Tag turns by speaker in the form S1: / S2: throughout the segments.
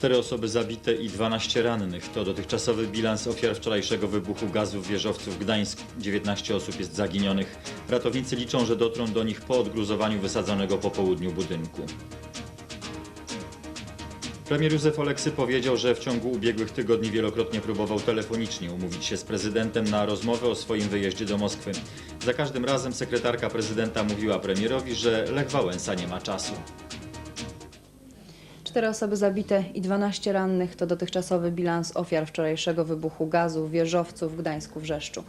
S1: Cztery osoby zabite i 12 rannych to dotychczasowy bilans ofiar wczorajszego wybuchu gazu w wieżowcu w Gdańsku. 19 osób jest zaginionych. Ratownicy liczą, że dotrą do nich po odgruzowaniu wysadzonego po południu budynku. Premier Józef Oleksy powiedział, że w ciągu ubiegłych tygodni wielokrotnie próbował telefonicznie umówić się z prezydentem na rozmowę o swoim wyjeździe do Moskwy. Za każdym razem sekretarka prezydenta mówiła premierowi, że Lech Wałęsa nie ma czasu.
S2: Cztery osoby zabite i 12 rannych to dotychczasowy bilans ofiar wczorajszego wybuchu gazu w wieżowcu w Gdańsku Wrzeszczu.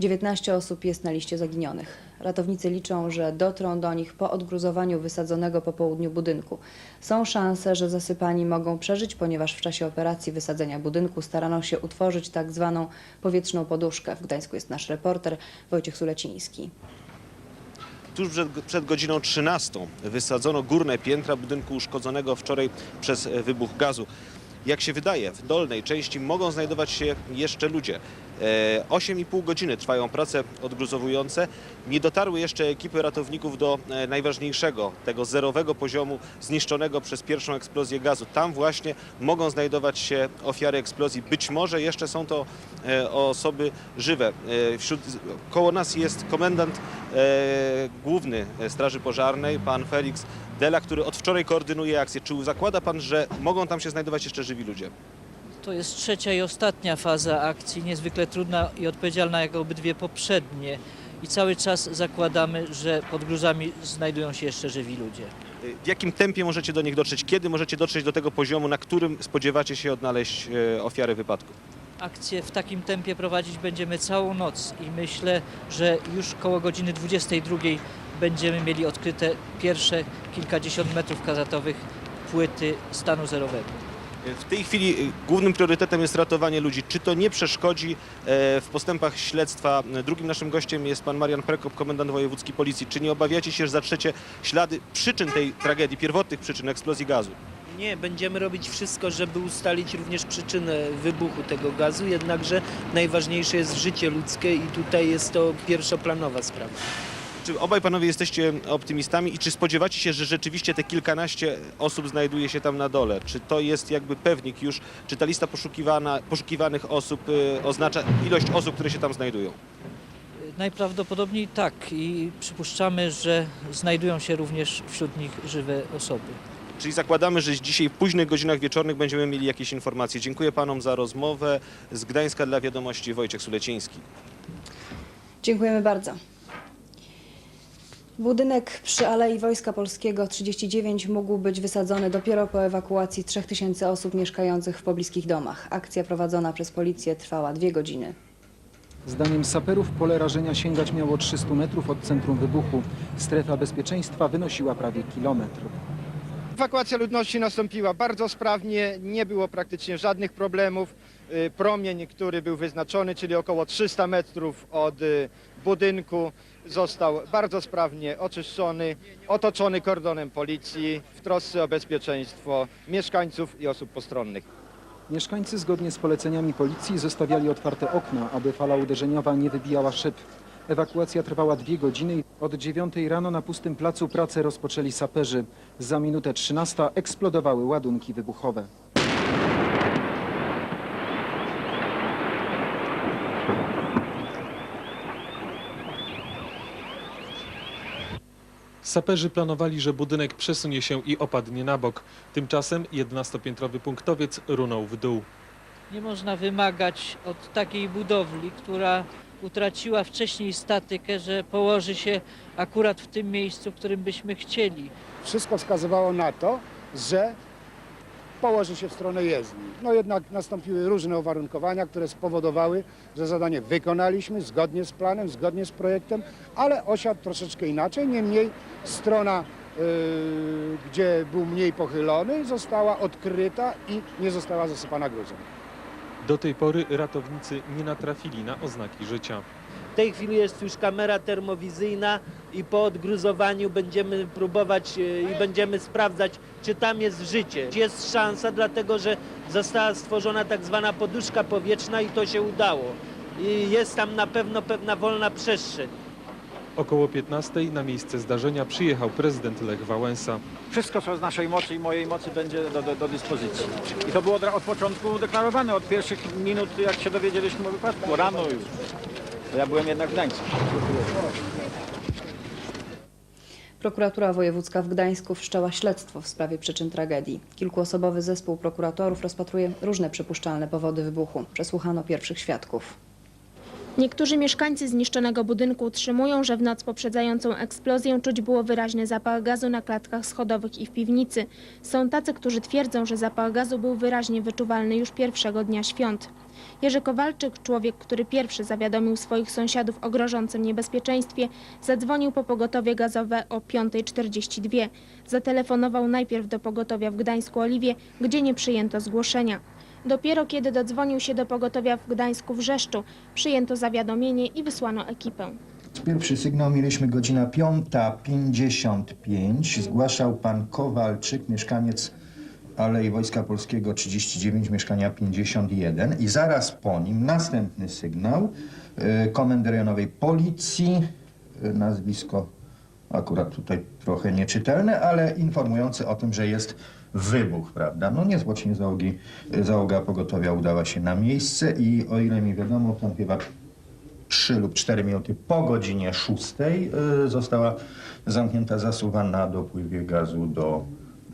S2: 19 osób jest na liście zaginionych. Ratownicy liczą, że dotrą do nich po odgruzowaniu wysadzonego po południu budynku. Są szanse, że zasypani mogą przeżyć, ponieważ w czasie operacji wysadzenia budynku starano się utworzyć tak zwaną powietrzną poduszkę. W Gdańsku jest nasz reporter Wojciech Suleciński.
S3: Tuż przed, przed godziną 13 wysadzono górne piętra budynku uszkodzonego wczoraj przez wybuch gazu. Jak się wydaje, w dolnej części mogą znajdować się jeszcze ludzie. E, 8,5 godziny trwają prace odgruzowujące. Nie dotarły jeszcze ekipy ratowników do e, najważniejszego, tego zerowego poziomu zniszczonego przez pierwszą eksplozję gazu. Tam właśnie mogą znajdować się ofiary eksplozji. Być może jeszcze są to e, osoby żywe. E, Wśród, koło nas jest komendant e, główny Straży Pożarnej, pan Felix Dela, który od wczoraj koordynuje akcję. Czy zakłada pan, że mogą tam się znajdować jeszcze żywi ludzie?
S4: To jest trzecia i ostatnia faza akcji, niezwykle trudna i odpowiedzialna jak obydwie poprzednie. I cały czas zakładamy, że pod gruzami znajdują się jeszcze żywi ludzie.
S3: W jakim tempie możecie do nich dotrzeć? Kiedy możecie dotrzeć do tego poziomu, na którym spodziewacie się odnaleźć e, ofiary wypadku?
S4: Akcję w takim tempie prowadzić będziemy całą noc i myślę, że już koło godziny 22 będziemy mieli odkryte pierwsze kilkadziesiąt metrów kazatowych płyty stanu zerowego.
S3: W tej chwili e, głównym priorytetem jest ratowanie ludzi. Czy to nie przeszkodzi e, w postępach śledztwa? Drugim naszym gościem jest pan Marian Prekop, komendant wojewódzki policji. Czy nie obawiacie się, że zatrzecie ślady przyczyn tej tragedii, pierwotnych przyczyn eksplozji gazu?
S5: Nie, będziemy robić wszystko, żeby ustalić również przyczynę wybuchu tego gazu, jednakże najważniejsze jest życie ludzkie i tutaj jest to pierwszoplanowa sprawa.
S3: Czy obaj panowie jesteście optymistami i czy spodziewacie się, że rzeczywiście te kilkanaście osób znajduje się tam na dole? Czy to jest jakby pewnik już, czy ta lista poszukiwana, poszukiwanych osób y, oznacza ilość osób, które się tam znajdują?
S4: Najprawdopodobniej tak i przypuszczamy, że znajdują się również wśród nich żywe osoby.
S3: Czyli zakładamy, że dzisiaj w późnych godzinach wieczornych będziemy mieli jakieś informacje. Dziękuję panom za rozmowę. Z Gdańska dla Wiadomości Wojciech Suleciński.
S2: Dziękujemy bardzo. Budynek przy Alei Wojska Polskiego 39 mógł być wysadzony dopiero po ewakuacji 3000 osób mieszkających w pobliskich domach. Akcja prowadzona przez policję trwała dwie godziny.
S6: Zdaniem saperów pole rażenia sięgać miało 300 metrów od centrum wybuchu. Strefa bezpieczeństwa wynosiła prawie kilometr.
S7: Ewakuacja ludności nastąpiła bardzo sprawnie, nie było praktycznie żadnych problemów. Y, Promień, który był wyznaczony, czyli około 300 metrów od y, budynku, został bardzo sprawnie oczyszczony, otoczony kordonem policji w trosce o bezpieczeństwo mieszkańców i osób postronnych.
S6: Mieszkańcy zgodnie z poleceniami policji zostawiali otwarte okna, aby fala uderzeniowa nie wybijała szyb. Ewakuacja trwała dwie godziny. Od 9 rano na pustym placu pracę rozpoczęli saperzy. Za minutę 13 eksplodowały ładunki wybuchowe.
S8: Saperzy planowali, że budynek przesunie się i opadnie na bok. Tymczasem 11-piętrowy punktowiec runął w dół.
S4: Nie można wymagać od takiej budowli, która utraciła wcześniej statykę, że położy się akurat w tym miejscu, w którym byśmy chcieli.
S9: wszystko wskazywało na to, że położy się w stronę jezdni. No jednak nastąpiły różne uwarunkowania, które spowodowały, że zadanie wykonaliśmy zgodnie z planem, zgodnie z projektem, ale osiadł troszeczkę inaczej. Niemniej strona, yy, gdzie był mniej pochylony, została odkryta i nie została zasypana gruzem.
S8: Do tej pory ratownicy nie natrafili na oznaki życia.
S5: W tej chwili jest już kamera termowizyjna i po odgruzowaniu będziemy próbować e, i będziemy sprawdzać, czy tam jest życie. Jest szansa, dlatego że została stworzona tak zwana poduszka powietrzna i to się udało. I jest tam na pewno pewna wolna przestrzeń.
S8: Około 15 na miejsce zdarzenia przyjechał prezydent Lech Wałęsa.
S10: Wszystko, co z naszej mocy i mojej mocy będzie do, do, do dyspozycji. I to było od, od początku deklarowane, od pierwszych minut, jak się dowiedzieliśmy o wypadku, rano już. Ja byłem jednak w Gdańsku.
S2: Prokuratura Wojewódzka w Gdańsku wszczęła śledztwo w sprawie przyczyn tragedii. Kilkuosobowy zespół prokuratorów rozpatruje różne przypuszczalne powody wybuchu. Przesłuchano pierwszych świadków.
S11: Niektórzy mieszkańcy zniszczonego budynku utrzymują, że w noc poprzedzającą eksplozję czuć było wyraźny zapach gazu na klatkach schodowych i w piwnicy. Są tacy, którzy twierdzą, że zapach gazu był wyraźnie wyczuwalny już pierwszego dnia świąt. Jerzy Kowalczyk, człowiek, który pierwszy zawiadomił swoich sąsiadów o grożącym niebezpieczeństwie, zadzwonił po pogotowie gazowe o 5.42. Zatelefonował najpierw do pogotowia w Gdańsku Oliwie, gdzie nie przyjęto zgłoszenia. Dopiero kiedy dodzwonił się do pogotowia w Gdańsku Wrzeszczu, przyjęto zawiadomienie i wysłano ekipę.
S12: Pierwszy sygnał mieliśmy godzina 5.55. Zgłaszał pan Kowalczyk, mieszkaniec Alei Wojska Polskiego 39, mieszkania 51. I zaraz po nim następny sygnał y, Policji, y, nazwisko akurat tutaj trochę nieczytelne, ale informujące o tym, że jest wybuch, prawda? No niezwłocznie załogi, załoga pogotowia udała się na miejsce i o ile mi wiadomo, pan chyba 3 lub 4 minuty po godzinie 6 y, została zamknięta zasuwa na dopływie gazu do,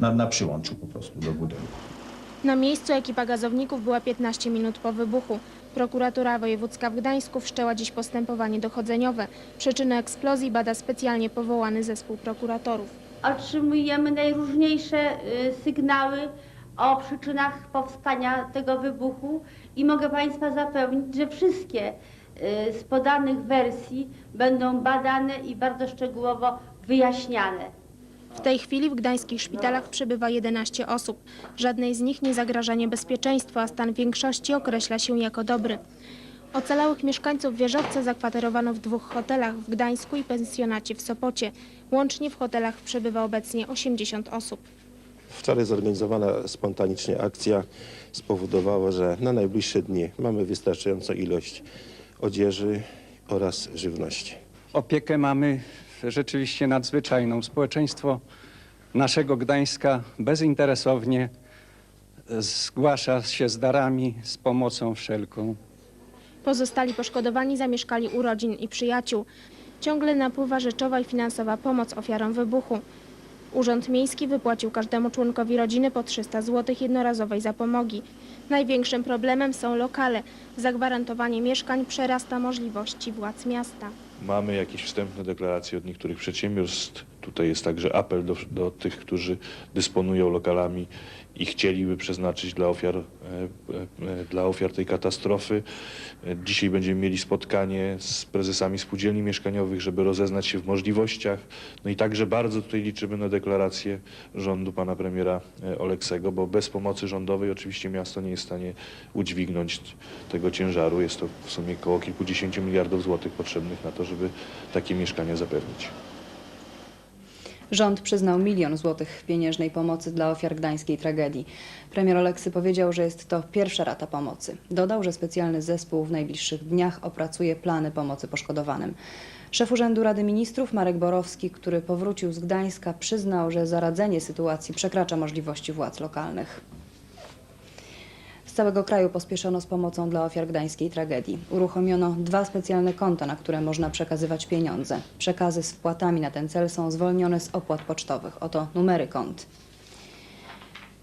S12: na, na przyłączu po prostu do budynku.
S11: Na miejscu ekipa gazowników była 15 minut po wybuchu. Prokuratura Wojewódzka w Gdańsku wszczęła dziś postępowanie dochodzeniowe. Przyczyny eksplozji bada specjalnie powołany zespół prokuratorów.
S13: otrzymujemy najróżniejsze y, sygnały o przyczynach powstania tego wybuchu i mogę Państwa zapewnić, że wszystkie y, z podanych wersji będą badane i bardzo szczegółowo wyjaśniane.
S11: W tej chwili w gdańskich szpitalach przebywa 11 osób. Żadnej z nich nie zagraża niebezpieczeństwo, a stan większości określa się jako dobry. Ocalałych mieszkańców wieżowca zakwaterowano w dwóch hotelach w Gdańsku i pensjonacie w Sopocie. Łącznie w hotelach przebywa obecnie 80 osób.
S14: Wczoraj zorganizowana spontanicznie akcja spowodowała, że na najbliższe dni mamy wystarczającą ilość odzieży oraz żywności.
S10: Opiekę mamy rzeczywiście nadzwyczajną. Społeczeństwo naszego Gdańska bezinteresownie zgłasza się z darami, z pomocą wszelką.
S11: Pozostali poszkodowani zamieszkali u rodzin i przyjaciół. Ciągle napływa rzeczowa i finansowa pomoc ofiarom wybuchu. Urząd Miejski wypłacił każdemu członkowi rodziny po 300 zł jednorazowej zapomogi. Największym problemem są lokale. Zagwarantowanie mieszkań przerasta możliwości władz miasta.
S15: Mamy jakieś wstępne deklaracje od niektórych przedsiębiorstw. Tutaj jest także apel do, do tych, którzy dysponują lokalami i chcieliby przeznaczyć dla ofiar, e, e, dla ofiar tej katastrofy. E, Dzisiaj będziemy mieli spotkanie z prezesami spółdzielni mieszkaniowych, żeby rozeznać się w możliwościach. No i także bardzo tutaj liczymy na deklarację rządu pana premiera e, Oleksego, bo bez pomocy rządowej oczywiście miasto nie jest w stanie udźwignąć tego ciężaru. Jest to w sumie około kilkudziesięciu miliardów złotych potrzebnych na to, żeby takie mieszkania zapewnić.
S2: Rząd przyznał milion złotych pieniężnej pomocy dla ofiar gdańskiej tragedii. Premier Oleksy powiedział, że jest to pierwsza rata pomocy. Dodał, że specjalny zespół w najbliższych dniach opracuje plany pomocy poszkodowanym. Szef Urzędu Rady Ministrów Marek Borowski, który powrócił z Gdańska, przyznał, że zaradzenie sytuacji przekracza możliwości władz lokalnych. Całego kraju pospieszono z pomocą dla ofiar gdańskiej tragedii. Uruchomiono dwa specjalne konta, na które można przekazywać pieniądze. Przekazy z wpłatami na ten cel są zwolnione z opłat pocztowych. Oto numery kont.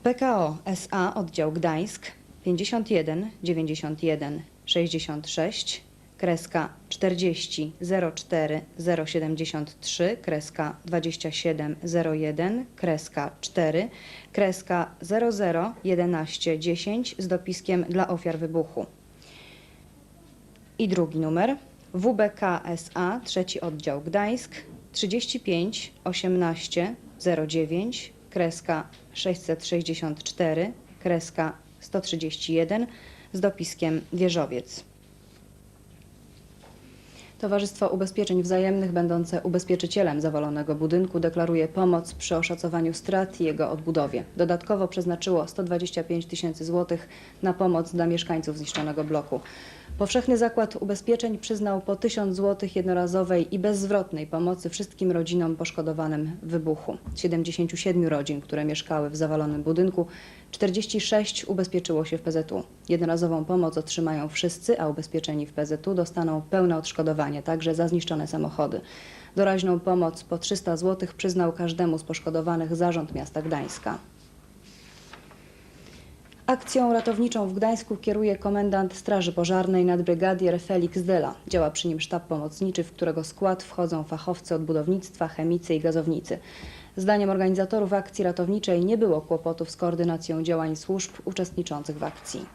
S2: PKO SA oddział Gdańsk 51 91 66 kreska 40 04 073 kreska 27 01 kreska 4 kreska 00 11 10 z dopiskiem dla ofiar wybuchu. I drugi numer WBK SA trzeci oddział Gdańsk 35 18 09 kreska 664 kreska 131 z dopiskiem Wieżowiec. To Towarzystwo Ubezpieczeń Wzajemnych, będące ubezpieczycielem zawalonego budynku, deklaruje pomoc przy oszacowaniu strat i jego odbudowie. Dodatkowo przeznaczyło 125 tysięcy złotych na pomoc dla mieszkańców zniszczonego bloku. Powszechny Zakład Ubezpieczeń przyznał po 1000 zł jednorazowej i bezzwrotnej pomocy wszystkim rodzinom poszkodowanym w wybuchu. Z 77 rodzin, które mieszkały w zawalonym budynku, 46 ubezpieczyło się w PZU. Jednorazową pomoc otrzymają wszyscy, a ubezpieczeni w PZU dostaną pełne odszkodowanie, także za zniszczone samochody. Doraźną pomoc po 300 zł przyznał każdemu z poszkodowanych Zarząd Miasta Gdańska. Akcją ratowniczą w Gdańsku kieruje komendant Straży Pożarnej nadbrygadier Felix Dela. Działa przy nim sztab pomocniczy, w którego skład wchodzą fachowcy od budownictwa, chemicy i gazownicy. Zdaniem organizatorów akcji ratowniczej nie było kłopotów z koordynacją działań służb uczestniczących w akcji.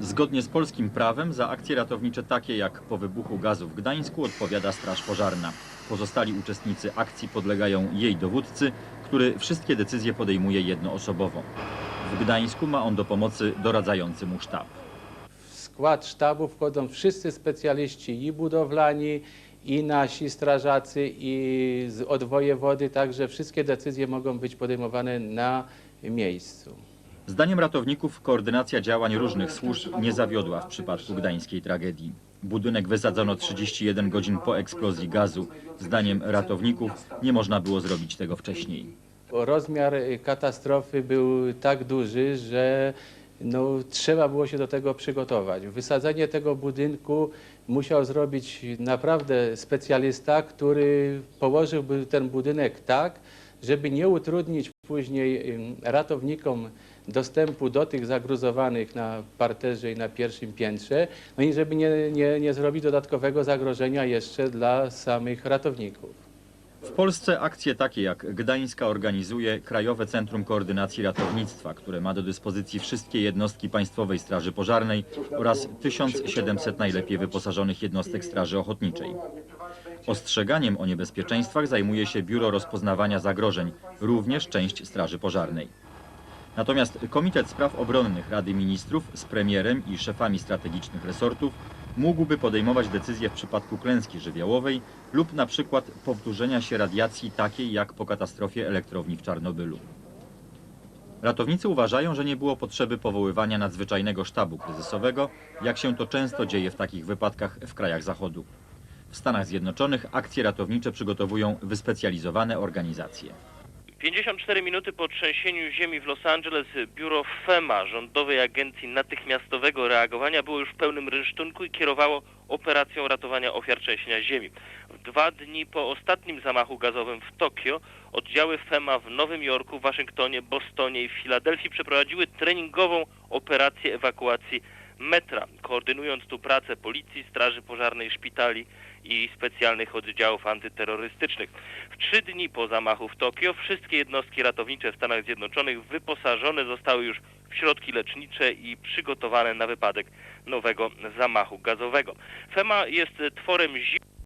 S1: Zgodnie z polskim prawem za akcje ratownicze takie jak po wybuchu gazu w Gdańsku odpowiada Straż Pożarna. Pozostali uczestnicy akcji podlegają jej dowódcy, który wszystkie decyzje podejmuje jednoosobowo. W Gdańsku ma on do pomocy doradzający mu sztab.
S16: W skład sztabu wchodzą wszyscy specjaliści i budowlani, i nasi strażacy, i z- od wojewody, także wszystkie decyzje mogą być podejmowane na miejscu.
S1: Zdaniem ratowników koordynacja działań różnych służb nie zawiodła w przypadku gdańskiej tragedii. Budynek wysadzono 31 godzin po eksplozji gazu. Zdaniem ratowników nie można było zrobić tego wcześniej.
S16: Rozmiar y, katastrofy był tak duży, że no, trzeba było się do tego przygotować. Wysadzenie tego budynku musiał zrobić naprawdę specjalista, który położyłby ten budynek tak, żeby nie utrudnić później ratownikom dostępu do tych zagruzowanych na parterze i na pierwszym piętrze, no i żeby nie, nie, nie zrobić dodatkowego zagrożenia jeszcze dla samych ratowników.
S1: W Polsce akcje takie jak Gdańska organizuje Krajowe Centrum Koordynacji Ratownictwa, które ma do dyspozycji wszystkie jednostki Państwowej Straży Pożarnej oraz 1700 najlepiej wyposażonych jednostek Straży Ochotniczej. Ostrzeganiem o niebezpieczeństwach zajmuje się Biuro Rozpoznawania Zagrożeń, również część Straży Pożarnej. Natomiast Komitet Spraw Obronnych Rady Ministrów z premierem i szefami strategicznych resortów mógłby podejmować decyzje w przypadku klęski żywiołowej lub na przykład powtórzenia się radiacji takiej jak po katastrofie elektrowni w Czarnobylu. Ratownicy uważają, że nie było potrzeby powoływania nadzwyczajnego sztabu kryzysowego, jak się to często dzieje w takich wypadkach w krajach Zachodu. W Stanach Zjednoczonych akcje ratownicze przygotowują wyspecjalizowane organizacje.
S17: 54 minuty po trzęsieniu ziemi w Los Angeles biuro FEMA, Rządowej Agencji Natychmiastowego Reagowania, było już w pełnym rynsztunku i kierowało operacją ratowania ofiar trzęsienia ziemi. Dwa dni po ostatnim zamachu gazowym w Tokio oddziały FEMA w Nowym Jorku, Waszyngtonie, Bostonie i Filadelfii przeprowadziły treningową operację ewakuacji metra, koordynując tu pracę policji, straży pożarnej, szpitali i specjalnych oddziałów antyterrorystycznych. W trzy dni po zamachu w Tokio wszystkie jednostki ratownicze w Stanach Zjednoczonych wyposażone zostały już w środki lecznicze i przygotowane na wypadek nowego zamachu gazowego. FEMA jest tworem zimowym